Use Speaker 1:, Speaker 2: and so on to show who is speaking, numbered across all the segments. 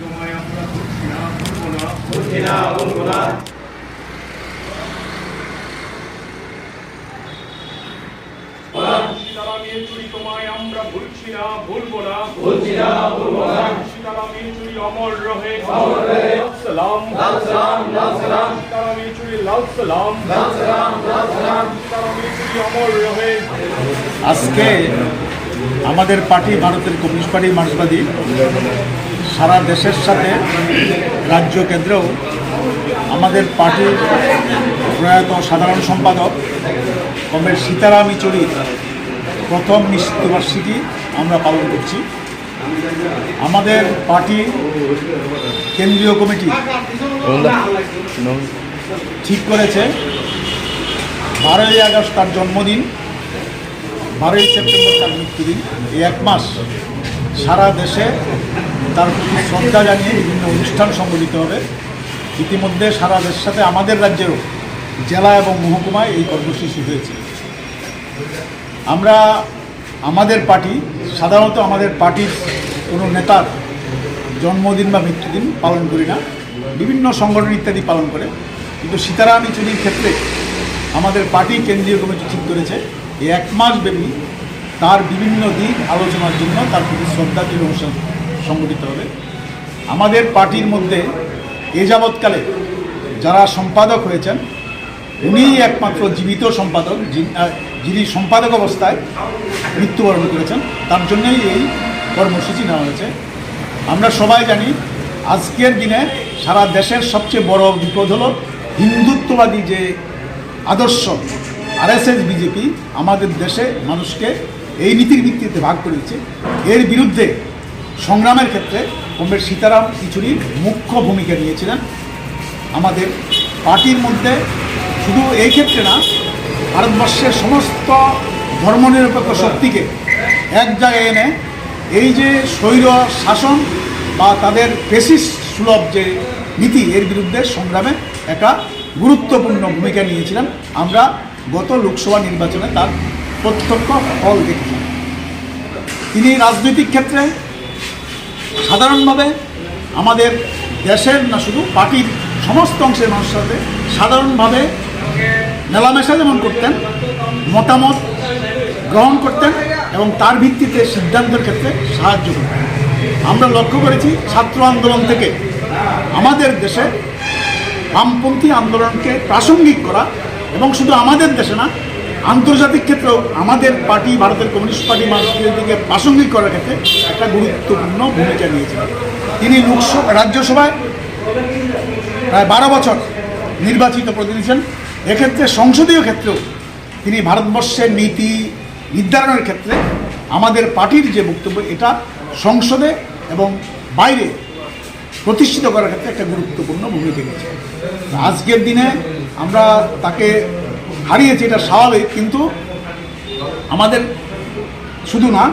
Speaker 1: তোমায় আমরা ধরছি না। ভুলবো না।
Speaker 2: বুঝছি না
Speaker 1: তোমায় আমরা ভুলছি না ভুলবো না।
Speaker 2: বুঝছি না বলব না।
Speaker 1: সীতারাম ইয়েচুরি অমর রহে।
Speaker 2: অমর রহে।
Speaker 1: সালাম
Speaker 2: লাল সালাম লাল সালাম
Speaker 1: সীতারাম ইয়েচুরি লাল সালাম
Speaker 2: লাল সালাম লাল সালাম
Speaker 1: সীতারাম ইয়েচুরি অমর রহে
Speaker 3: আজকে আমাদের পার্টি ভারতের কমিউনিস্ট পার্টি মার্ক্সবাদী সারা দেশের সাথে রাজ্য কেন্দ্রেও আমাদের পার্টির প্রয়াত সাধারণ সম্পাদক কমরেড সীতারাম ইচুরির প্রথম মৃত্যুবার্ষিকী আমরা পালন করছি। আমাদের পার্টি কেন্দ্রীয় কমিটি। ঠিক করেছে। বারোই আগস্ট তার জন্মদিন। বারোই সেপ্টেম্বর তার মৃত্যুদিন। এই এক মাস সারা দেশে তার প্রতি শ্রদ্ধা জানিয়ে বিভিন্ন অনুষ্ঠান সংগঠিত হবে। ইতিমধ্যে সারা দেশের সাথে আমাদের রাজ্যেরও জেলা এবং মহকুমায় এই কর্মসূচি হয়েছে। আমরা আমাদের পার্টি সাধারণত আমাদের পার্টির কোনো নেতার জন্মদিন বা মৃত্যুদিন পালন করি না। বিভিন্ন সংগঠন ইত্যাদি পালন করে। কিন্তু সীতারাম ইচুরির ক্ষেত্রে আমাদের পার্টি কেন্দ্রীয় কমিটি ঠিক করেছে এই এক মাস ব্যাপী তার বিভিন্ন দিক আলোচনার জন্য তার প্রতি শ্রদ্ধাঞ্জলি অনুষ্ঠান সংগঠিত হবে। আমাদের পার্টির মধ্যে এ যাবৎকালে যারা সম্পাদক হয়েছেন, উনিই একমাত্র জীবিত সম্পাদক যিনি- সম্পাদক অবস্থায় মৃত্যুবরণ করেছেন। তার জন্যই এই কর্মসূচি নেওয়া হয়েছে। আমরা সবাই জানি আজকের দিনে সারা দেশের সবচেয়ে বড় বিপদ হলো হিন্দুত্ববাদী যে আদর্শ আরএসএস বিজেপি আমাদের দেশে মানুষকে এই নীতির ভিত্তিতে ভাগ করে এর বিরুদ্ধে সংগ্রামের ক্ষেত্রে কমরেড সীতারাম ইচুরি মুখ্য ভূমিকা নিয়েছিলেন। আমাদের পার্টির মধ্যে শুধু এই ক্ষেত্রে না, ভারতবর্ষের সমস্ত ধর্মনিরপেক্ষ শক্তিকে এক জায়গায় এনে এই যে স্বৈর শাসন বা তাদের পেশিস সুলভ যে নীতি, এর বিরুদ্ধে সংগ্রামে একটা গুরুত্বপূর্ণ ভূমিকা নিয়েছিলেন আমরা গত লোকসভা নির্বাচনে তার প্রত্যক্ষ ফল দেখেছি তিনি রাজনৈতিক ক্ষেত্রে সাধারণভাবে আমাদের দেশের না শুধু পার্টির সমস্ত অংশের মানুষের সাথে সাধারণভাবে মেলামেশা যেমন করতেন, মতামত গ্রহণ করতেন এবং তার ভিত্তিতে সিদ্ধান্তের ক্ষেত্রে সাহায্য করতেন আমরা লক্ষ্য করেছি ছাত্র আন্দোলন থেকে আমাদের দেশে বামপন্থী আন্দোলনকে প্রাসঙ্গিক করা এবং শুধু আমাদের দেশে না, আন্তর্জাতিক ক্ষেত্রেও আমাদের পার্টি, ভারতের কমিউনিস্ট পার্টি মার্ক্সবাদীকে প্রাসঙ্গিক করার ক্ষেত্রে একটা গুরুত্বপূর্ণ ভূমিকা নিয়েছিলেন তিনি লোকসভা, রাজ্যসভায় প্রায় বারো বছর নির্বাচিত প্রতিনিধি এক্ষেত্রে সংসদীয় ক্ষেত্রেও তিনি ভারতবর্ষের নীতি নির্ধারণের ক্ষেত্রে আমাদের পার্টির যে বক্তব্য, এটা সংসদে এবং বাইরে প্রতিষ্ঠিত করার ক্ষেত্রে একটা গুরুত্বপূর্ণ ভূমিকা নিয়েছে। আজকের দিনে আমরা তাকে হারিয়েছি, এটা স্বাভাবিক, কিন্তু আমাদের শুধু না,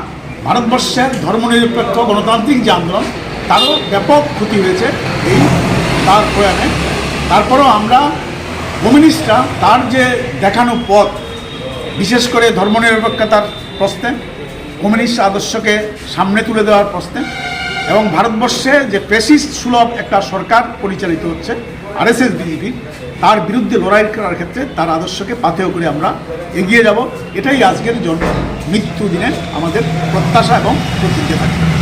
Speaker 3: ভারতবর্ষের ধর্মনিরপেক্ষ গণতান্ত্রিক যে আন্দোলন, তারও ব্যাপক ক্ষতি হয়েছে এই তার প্রয়াণে। তারপরেও আমরা কমিউনিস্টরা তার যে দেখানো পথ বিশেষ করে ধর্মনিরপেক্ষতার প্রশ্নে কমিউনিস্ট আদর্শকে সামনে তুলে দেওয়ার প্রশ্নে এবং ভারতবর্ষে যে পেশিস্ট সুলভ একটা সরকার পরিচালিত হচ্ছে, আরএসএস বিজেপির তার বিরুদ্ধে লড়াই করার ক্ষেত্রে তার আদর্শকে পাথেয় করে আমরা এগিয়ে যাব। এটাই আজকের জন্য মৃত্যু দিনে আমাদের প্রত্যাশা এবং প্রতিজ্ঞা থাকে